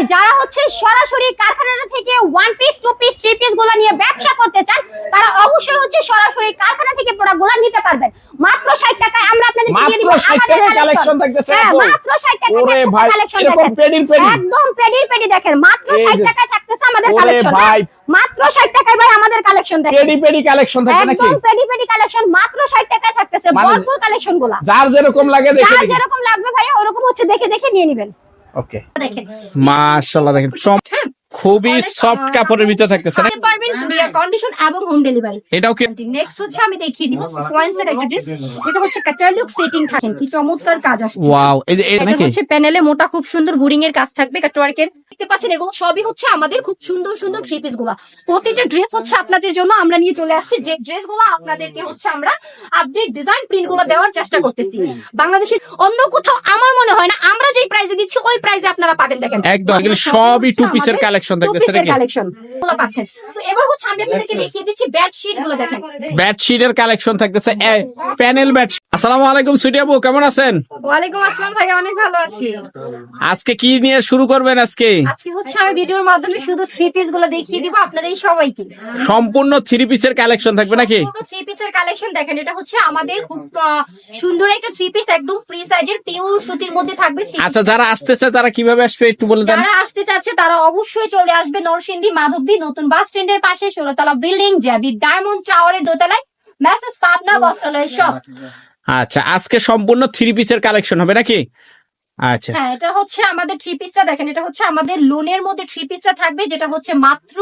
ভাই যারা হচ্ছে সরাসরি কারখানা থেকে one piece two piece three পিসগুলা নিয়ে ব্যবসা করতে চান তারা অবশ্যই হচ্ছে সরাসরি কারখানা থেকে নিতে পারবেন। মাত্র ষাট টাকায় আমরা আপনাদের দিয়ে দিব আমাদের থাকতেছে হ্যাঁ মাত্র ষাট টাকায় ওরে থাকতেছে ভাই, এরকম পেডির পেডি। একদম পেডির পেডি দেখেন। মাত্র এই ষাট যে। টাকায় থাকতেছে আমাদের কালেকশন ভাই। মাত্র ষাট টাকায় ভাই আমাদের কালেকশন দেখেন। পেডি পেডি কালেকশন থাকে নাকি? একদম পেডি পেডি কালেকশন মাত্র ষাট টাকায় থাকতেছে। মানে- ভরপুর কালেকশনগুলা। যার যেরকম লাগে দেখে যার যেরকম লাগবে ভাইয়া ওরকম হচ্ছে দেখে দেখে নিয়ে নেবেন। ওকে মাশাল্লাহ মাশাআল্লাহ দেখেন চম খুবই সফট কাপড়ের ভিতরে থাকতেছে না? পারবেন কুরিয়ার কন্ডিশন এবং হোম ডেলিভারি এটাও কি নেক্সট হচ্ছে আমি দেখিয়ে দিব একটা ড্রেস যেটা হচ্ছে ক্যাটালগ সেটিং কি চমৎকার কাজ আসছে। ওয়াও এটা নাকি? হচ্ছে প্যানেলে মোটা খুব সুন্দর বুরিং এর কাজ থাকবে কাটওয়ার্কের দেখতে পাচ্ছেন এগুলো সবই হচ্ছে আমাদের খুব সুন্দর সুন্দর থ্রি পিসগুলা। প্রতিটা ড্রেস হচ্ছে আপনাদের জন্য আমরা নিয়ে চলে আসছি। যে ড্রেসগুলো আপনাদেরকে হচ্ছে আমরা আপডেট ডিজাইন প্রিন্টগুলো দেওয়ার চেষ্টা করতেছি। বাংলাদেশের অন্য কোথাও আমার মনে হয় না আমরা যেই প্রাইসে দিচ্ছি ওই প্রাইসে আপনারা পাবেন দেখেন। একদম, সবই two piece এর collection থাকতেছে নাকি? কালেকশনগুলো পাচ্ছেন। তো এবার হচ্ছে আমি আপনাদেরকে দেখিয়ে দিচ্ছি বেডশিটগুলো দেখেন। বেডশিটের কালেকশন থাকতেছে প্যানেল বেড আসসালামু আলাইকুম সুইটি আপু কেমন আছেন? ওয়ালাইকুম আসসালাম ভাই অনেক ভালো আছি। আজকে কি নিয়ে শুরু করবেন আজকে? আজকে হচ্ছে আমি ভিডিওর মাধ্যমে শুধু থ্রি পিসগুলো দেখিয়ে দিব আপনাদের সবাইকে। সম্পূর্ণ থ্রি পিসের কালেকশন থাকবে নাকি? থ্রি কালেকশন দেখেন এটা হচ্ছে আমাদের খুব সুন্দর একটা থ্রি পিস একদম ফ্রি সাইজের পিওর সুতির মধ্যে থাকবে আচ্ছা যারা আসতে চায় তারা কীভাবে আসবে একটু বলে দেন। যারা আসতে চাচ্ছে তারা অবশ্যই চলে আসবে নরসিংদী মাধবদী নতুন বাস স্ট্যান্ডের পাশে ষোলতলা বিল্ডিং জ্যাবি ডায়মন্ড টাওয়ারের দোতলায় মেসেজ পাবনা বস্ত্রালয়ের শপ আচ্ছা আজকে সম্পূর্ণ থ্রি পিসের কালেকশন হবে নাকি? আচ্ছা। হ্যাঁ এটা হচ্ছে আমাদের থ্রি পিসটা দেখেন এটা হচ্ছে আমাদের লোনের মধ্যে থ্রি পিসটা থাকবে যেটা হচ্ছে মাত্র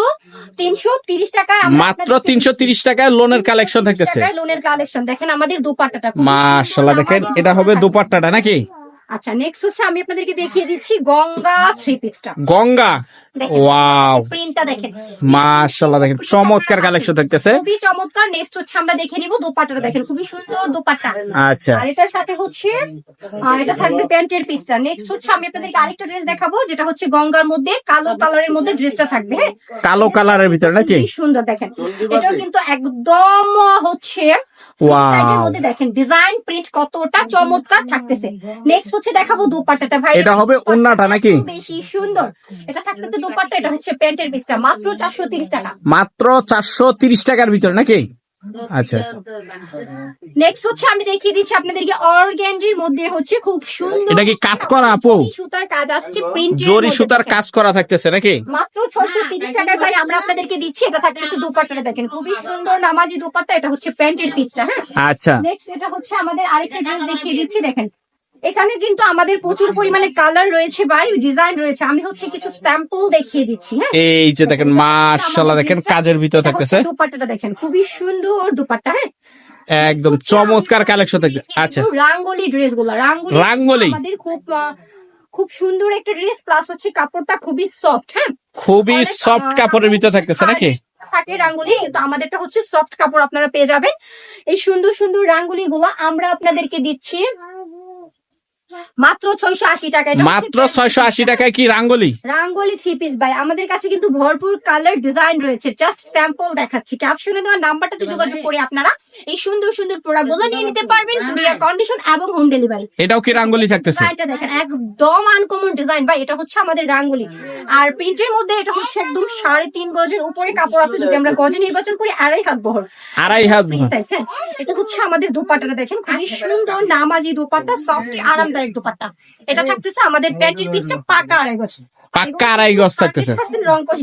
তিনশো তিরিশ টাকায় মাত্র তিনশো তিরিশ টাকায় লোনের কালেকশন থাকতেছে। লোনের কালেকশন দেখেন আমাদের দুপাট্টাটা মাশাল্লাহ দেখেন এটা হবে দুপাট্টা। দুপাট্টাটা নাকি? আচ্ছা নেক্সট হচ্ছে আমি আপনাদেরকে দেখিয়ে দিচ্ছি গঙ্গা থ্রি পিসটা গঙ্গা। ওয়াও প্রিন্টটা দেখেন। মাশাল্লাহ দেখেন চমৎকার কালেকশন থাকতেছে খুবই চমৎকার। নেক্সট হচ্ছে আমরা দেখে নিব দোপাট্টাটা। দেখেন খুবই সুন্দর দোপাট্টা। আচ্ছা। আর এটার সাথে হচ্ছে এটা থাকবে প্যান্টের পিসটা নেক্সট হচ্ছে আমি আপনাদেরকে আরেকটা ড্রেস দেখাবো যেটা হচ্ছে গঙ্গার মধ্যে কালো কালারের মধ্যে ড্রেসটা থাকবে হ্যাঁ? কালো কালারের ভিতরে নাকি? সুন্দর দেখেন। এটাও কিন্তু একদম হচ্ছে মধ্যে দেখেন ডিজাইন প্রিন্ট কতটা চমৎকার থাকতেছে। নেক্সট হচ্ছে দেখাবো দুপাট্টাটা ভাই। এটা হবে ওন্নাটা নাকি? বেশি সুন্দর। এটা থাকতেছে দুপাট্টা এটা হচ্ছে প্যান্টের পিসটা মাত্র চারশো তিরিশ টাকা। মাত্র চারশো তিরিশ টাকার ভিতরে নাকি? আচ্ছা। নেক্সট হচ্ছে আমি দেখিয়ে দিচ্ছি আপনাদেরকে অর্গ্যানজির মধ্যে হচ্ছে খুব সুন্দর এটা কি কাজ করা আপু? সুতার কাজ আসছে প্রিন্ট জরি সুতার কাজ করা থাকতেছে নাকি? মাত্র ছশো তিরিশ টাকায় ভাই আমরা আপনাদেরকে দিচ্ছি এটা থাকতেছে দোপাট্টা দেখেন। খুবই সুন্দর নামাজি দোপাট্টা এটা হচ্ছে প্যান্টের পিসটা হ্যাঁ? আচ্ছা। নেক্সট এটা হচ্ছে আমাদের আরেকটা ড্রেস দেখিয়ে দিচ্ছি দেখেন। এখানে কিন্তু আমাদের প্রচুর পরিমাণে কালার রয়েছে ভাই ডিজাইন রয়েছে। আমি হচ্ছে কিছু স্যাম্পল দেখিয়ে দিচ্ছি হ্যাঁ? এই যে দেখেন মাশাল্লাহ দেখেন কাজের ভিতরে থাকতেছে। দুপাট্টাটা দেখেন খুবই সুন্দর দুপাট্টা হ্যাঁ? একদম চমৎকার কালেকশন থাকছে আচ্ছা। রাঙ্গলি ড্রেসগুলা রাঙ্গলি রাঙ্গলি? আমাদের খুব খুব সুন্দর একটা ড্রেস প্লাস হচ্ছে কাপড়টা খুবই সফট হ্যাঁ? খুবই সফট কাপড়ের ভিতরে থাকতেছে নাকি? থাকে রাঙ্গুলি কিন্তু আমাদেরটা হচ্ছে সফট কাপড় আপনারা পেয়ে যাবেন। এই সুন্দর সুন্দর রাঙ্গুলি গুলো আমরা আপনাদেরকে দিচ্ছি। মাত্র ছয়শো আশি টাকায়। এটা হচ্ছে মাত্র ছয়শো আশি টাকায় কি রাঙ্গলি? রাঙ্গলি থ্রি পিস ভাই। আমাদের কাছে কিন্তু ভরপুর কালার ডিজাইন রয়েছে। জাস্ট স্যাম্পল দেখাচ্ছি। ক্যাপশনে দেওয়া নাম্বারটাতে যোগাযোগ করে আপনারা এই সুন্দর সুন্দর প্রোডাক্টগুলো নিয়ে নিতে পারবেন কুরিয়ার কন্ডিশন এবং হোম ডেলিভারি এটাও কি রাঙ্গলি থাকতেছে? ডিজাইনটা দেখেন একদম আনকমন ডিজাইন ভাই। এটা হচ্ছে আমাদের রাঙ্গুলি। আর প্রিন্টের মধ্যে এটা হচ্ছে একদম সাড়ে তিন গজের উপরে কাপড় আছে। যদি আমরা গজে নির্বাচন করি আড়াই হাত বহর। আড়াই হাত হ্যাঁ। এটা হচ্ছে আমাদের দোপাট্টাটা দেখেন। খুবই সুন্দর নামাজি দোপাট্টা সফট আরামদায়ক। দোপাট্টা এটা থাকতেছে আমাদের প্যান্টের পিসটা পাকা আড়াই বছর। পাক্কা আড়াই গজ থাকতেছে।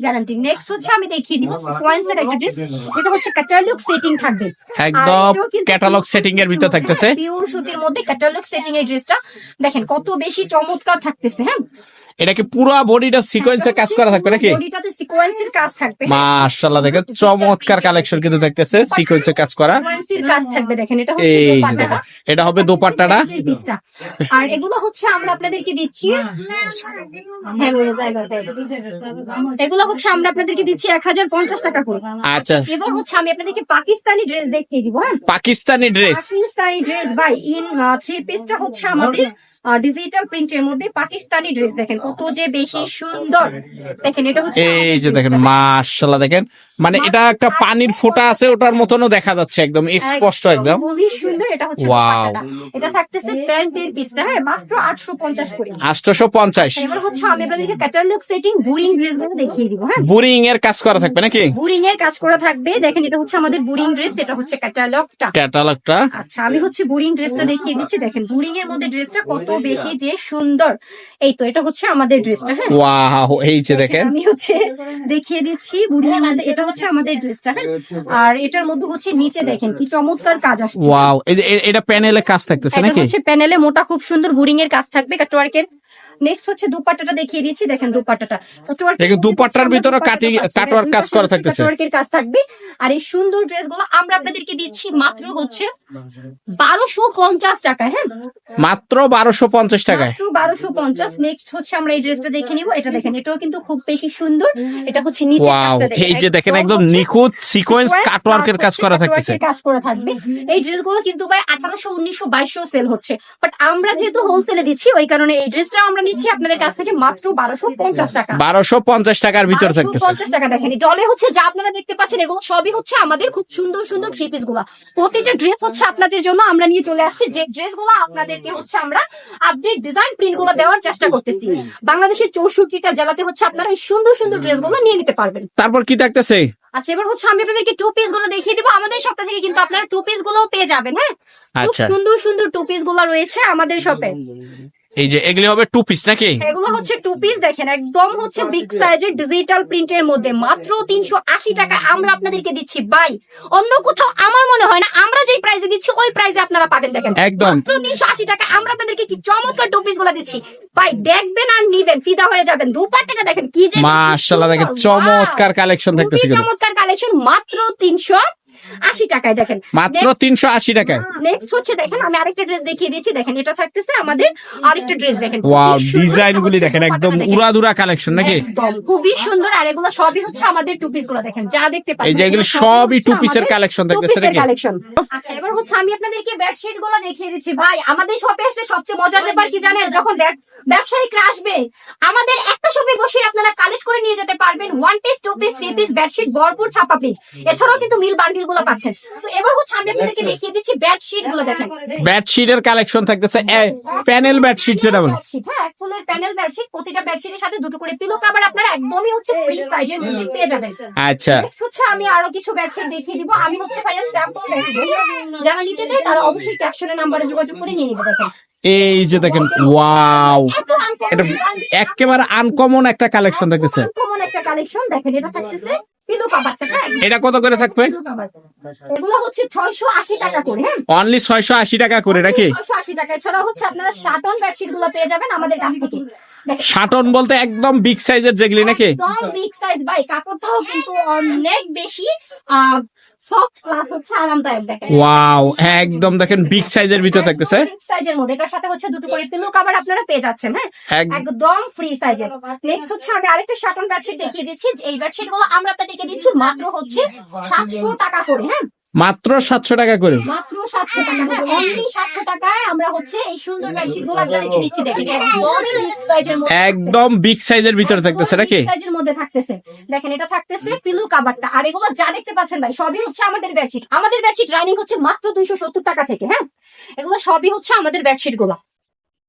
গ্যারান্টি নেক্সট হচ্ছে আমি দেখিয়ে দিব সিকোয়েন্স এর একটা ড্রেস যেটা হচ্ছে ক্যাটালগ সেটিং থাকবে। একদম ক্যাটালগ সেটিং এর ভিতর থাকতেছে। পিওর সুতির মধ্যে ক্যাটালগ সেটিং এর ড্রেসটা দেখেন কত বেশি চমৎকার থাকতেছে হ্যাঁ? এটা কি পুরো বডিটা সিকোয়েন্সে কাজ করা থাকবে নাকি? বডিটাতে সিকোয়েন্সের কাজ থাকবে। দেখেন চমৎকার কালেকশন কিন্তু থাকতেছে সিকোয়েন্সে কাজ করা। সিকোয়েন্সের কাজ থাকবে দেখেন এটা হচ্ছে এই দোপাট্টাটা। এটা হবে দোপাট্টাটা। আর এগুলো হচ্ছে আমরা আপনাদেরকে দিচ্ছি। হ্যাঁ। এগুলো হচ্ছে আমরা আপনাদেরকে দিচ্ছি এক হাজার পঞ্চাশ টাকা করে। আচ্ছা। এবার হচ্ছে আমি আপনাদেরকে পাকিস্তানি ড্রেস দেখিয়ে দিব হ্যাঁ? পাকিস্তানি ড্রেস পাকিস্তানি ড্রেস ভাই ইন থ্রি পিসটা হচ্ছে আমাদের ডিজিটাল প্রিন্টের মধ্যে পাকিস্তানি ড্রেস দেখেন। কত যে বেশি সুন্দর। দেখেন এটা হচ্ছে এই যে দেখেন মাশাল্লাহ দেখেন। মানে এটা একটা পানির ফোঁটা আছে ওটার মতনও দেখা যাচ্ছে একদম স্পষ্ট একদম। খুবই সুন্দর এটা হচ্ছে. এটা থাকতেছে প্যান্টের পিসটা হ্যাঁ মাত্র আটশো পঞ্চাশ করে। আটশোশো পঞ্চাশ। এবার হচ্ছে আমি আপনাদেরকে ক্যাটালগ সেটিং বুরিং ড্রেসগুলো দেখিয়ে দিব হ্যাঁ। বুরিং এর কাজ করা থাকবে নাকি? বুরিং এর কাজ করা থাকবে। দেখেন এটা হচ্ছে আমাদের বুরিং ড্রেস এটা হচ্ছে ক্যাটালগটা ক্যাটালগটা আচ্ছা আমি হচ্ছে বুরিং ড্রেসটা দেখিয়ে দিচ্ছি। দেখেন বুরিং এর মধ্যে ড্রেসটা কত বেশি যে সুন্দর। এই তো এটা হচ্ছে আমাদের ড্রেসটা হ্যাঁ। ওয়াও এই যে দেখেন আমি হচ্ছে দেখিয়ে দিচ্ছি বুড়ি আমাদের এটা হচ্ছে আমাদের ড্রেসটা হ্যাঁ? আর এটার মধ্যে হচ্ছে নিচে দেখেন কি চমৎকার কাজ আসছে। ওয়াও এটা প্যানেলে কাজ থাকতেছে নাকি? হচ্ছে প্যানেলে মোটা খুব সুন্দর বুরিং এর কাজ থাকবে কাটওয়ার্কের। নেক্সট হচ্ছে দুপাট্টাটা দেখিয়ে দিচ্ছি দেখেন দুপাট্টাটা। দেখেন, দুপাট্টার ভিতরে কাটি- কাজ করা থাকতেছে। কাটওয়ার্কের কাজ থাকবে। আর এই সুন্দর ড্রেসগুলো আমরা আপনাদেরকে দিচ্ছি মাত্র হচ্ছে বারোশো পঞ্চাশ টাকা হ্যাঁ? মাত্র বারোশো পঞ্চাশ টাকায়। মাত্র বারোশো পঞ্চাশ। নেক্সট হচ্ছে আমরা এই ড্রেসটা দেখে নিব। এটা দেখেন এটাও কিন্তু খুব বেশি সুন্দর। এটা হচ্ছে নিচে ওয়াও এই যে দেখেন একদম নিখুঁত সিকোয়েন্স কাটওয়ার্কের কাজ করা থাকতেছে। কাজ করা থাকবে। এই ড্রেসগুলো কিন্তু ভাই আঠারোশো উনিশশো বাইশশো সেল হচ্ছে। বাট আমরা যেহেতু হোলসেলে দিচ্ছি ওই কারণে এই ড্রেসটা আমরা নিচ্ছি আপনাদের কাছ থেকে মাত্র বারোশো পঞ্চাশ টাকা। বারোশো পঞ্চাশ টাকার ভিতর থাকতেছে। পঞ্চাশ টাকা দেখেন ডলে হচ্ছে যা আপনারা দেখতে পাচ্ছেন এগুলো সবই হচ্ছে আমাদের খুব সুন্দর সুন্দর থ্রি পিসগুলা। প্রতিটা ড্রেস হচ্ছে আপনাদের জন্য আমরা নিয়ে চলে আসছি। যে ড্রেসগুলো আপনাদেরকে হচ্ছে আমরা আপডেট ডিজাইন প্রিন্টগুলো দেওয়ার চেষ্টা করতেছি। বাংলাদেশের চৌষট্টিটা জেলাতে হচ্ছে আপনারা এই সুন্দর সুন্দর ড্রেসগুলো নিয়ে নিতে পারবেন। তারপর কি থাকতেছে? আচ্ছা এবার হচ্ছে আমি আপনাদেরকে টু পিসগুলো দেখিয়ে দিব। আমাদের সপ্তাহ থেকে কিন্তু আপনারা টু পিসগুলো পেয়ে যাবেন হ্যাঁ? খুব আচ্ছা। সুন্দর সুন্দর টু পিসগুলো রয়েছে আমাদের শপে এই যে এগুলি হবে টু পিস নাকি? এগুলো হচ্ছে টু পিস দেখেন একদম হচ্ছে বিগ সাইজের ডিজিটাল প্রিন্টের মধ্যে মাত্র তিনশো আশি টাকা আমরা আপনাদেরকে দিচ্ছি। বাই অন্য কোথাও আমার মনে হয় না আমরা যেই প্রাইসে দিচ্ছি ওই প্রাইসে আপনারা পাবেন দেখেন। একদম। মাত্র তিনশো আশি টাকা আমরা আপনাদেরকে কি চমৎকার টু পিসগুলো দিচ্ছি। ভাই দেখবেন আর নিবেন ফিদা হয়ে যাবেন। দুপাট্টাটা দেখেন কি যে মাশাল্লাহ দেখেন চমৎকার কালেকশন থাকতেছে চমৎকার কালেকশন মাত্র তিনশো আশি টাকায় দেখেন। মাত্র তিনশো আশি টাকায়। নেক্সট হচ্ছে দেখেন আমি আরেকটা ড্রেস দেখিয়ে দিচ্ছি। দেখেন এটা থাকতেছে আমাদের আরেকটা ড্রেস দেখেন। ওয়াও ডিজাইন গুলি দেখেন একদম উড়াদুরা কালেকশন নাকি? খুবই সুন্দর। আর এগুলো সবই হচ্ছে আমাদের টু পিসগুলো দেখেন যা দেখতে পাচ্ছেন। এই যে এগুলো এগুলো সবই collection two দেখতেছে নাকি? collection। আচ্ছা এবার হচ্ছে আমি আপনাদেরকে বেডশিটগুলো দেখিয়ে দিচ্ছি। ভাই আমাদের শপে আসলে সবচেয়ে মজার ব্যাপার কি জানেন? যখন ব্যব- ব্যবসায়িকরা আসবে আমাদের একটা শপে বসে আপনারা কালেক্ট করে নিয়ে যেতে পারবেন। One piece two piece three piece bedsheet ভরপুর ছাপা প্রিন্ট এছাড়াও কিন্তু মিল বান্ডিল গুলো পাচ্ছেন। তো এবার হচ্ছে আমি আপনাদেরকে দেখিয়ে দিচ্ছি বেডশিটগুলো দেখেন। বেডশিটের কালেকশন থাকতেছে প্যানেল বেডশিট যেটা বলে। হ্যাঁ এক ফুলের প্যানেল বেডশিট প্রতিটা বেডশিটের সাথে দুটো করে পিলো কভার আপনারা একদমই হচ্ছে ফ্রি সাইজের মধ্যে পেয়ে যাবেন। আচ্ছা। হচ্ছে আমি আরও কিছু বেডশিট দেখিয়ে দিব। আমি হচ্ছে ভাইয়া স্ট্যাম্পল দেখিয়ে যারা নিতে চায় তারা অবশ্যই ক্যাপশনের নাম্বারে যোগাযোগ করে নিয়ে দেখেন এই যে দেখেন ওয়াও এটা একেবারে আনকমন একটা কালেকশন থাকতেছে। uncommon একটা কালেকশন দেখেন এটা থাকতেছে হ্যাঁ এটা কত করে থাকবে? এগুলো হচ্ছে ছয়শো আশি টাকা করে হ্যাঁ। অনলি ছয়শো আশি টাকা করে নাকি? ছয়শো আশি টাকা। এছাড়া হচ্ছে আপনারা শাটন বেডশিটগুলো পেয়ে যাবেন আমাদের কাছ থেকে। শাটন বলতে একদম বিগ সাইজের যেগুলি নাকি? একদম বিগ সাইজ ভাই কাপড়টাও কিন্তু অনেক বেশি ওয়াও একদম দেখেন বিগ সাইজের ভিতর থাকতেছে। বিগ সাইজের মধ্যে। এটার সাথে হচ্ছে দুটো করে পিলো কভার আপনারা পেয়ে যাচ্ছেন হ্যাঁ? একদম ফ্রি সাইজের নেক্সট হচ্ছে আমি আরেকটা শাটন বেডশিট দেখিয়ে দিচ্ছি। এই বেডশিটগুলো আমরা আপনাদেরকে দিচ্ছি মাত্র হচ্ছে সাতশো টাকা করে হ্যাঁ? মাত্র সাতশো টাকা করে। মাত্র সাতশো টাকা হ্যাঁ অনলি সাতশো টাকায় আমরা হচ্ছে এই সুন্দরগুলো আপনাদেরকে দিচ্ছি দেখেন। একদম বিগ সাইজের মধ্যে একদম বিগ সাইজের ভিতরে থাকতেছে নাকি? সাইজের মধ্যে থাকতেছে। দেখেন এটা থাকতেছে পিলু কাভারটা আর এগুলো যা দেখতে পাচ্ছেন ভাই সবই হচ্ছে আমাদের বেডশিট আমাদের বেডশিট রানিং হচ্ছে মাত্র দুইশো সত্তর টাকা থেকে হ্যাঁ? এগুলো সবই হচ্ছে আমাদের বেডশিটগুলো।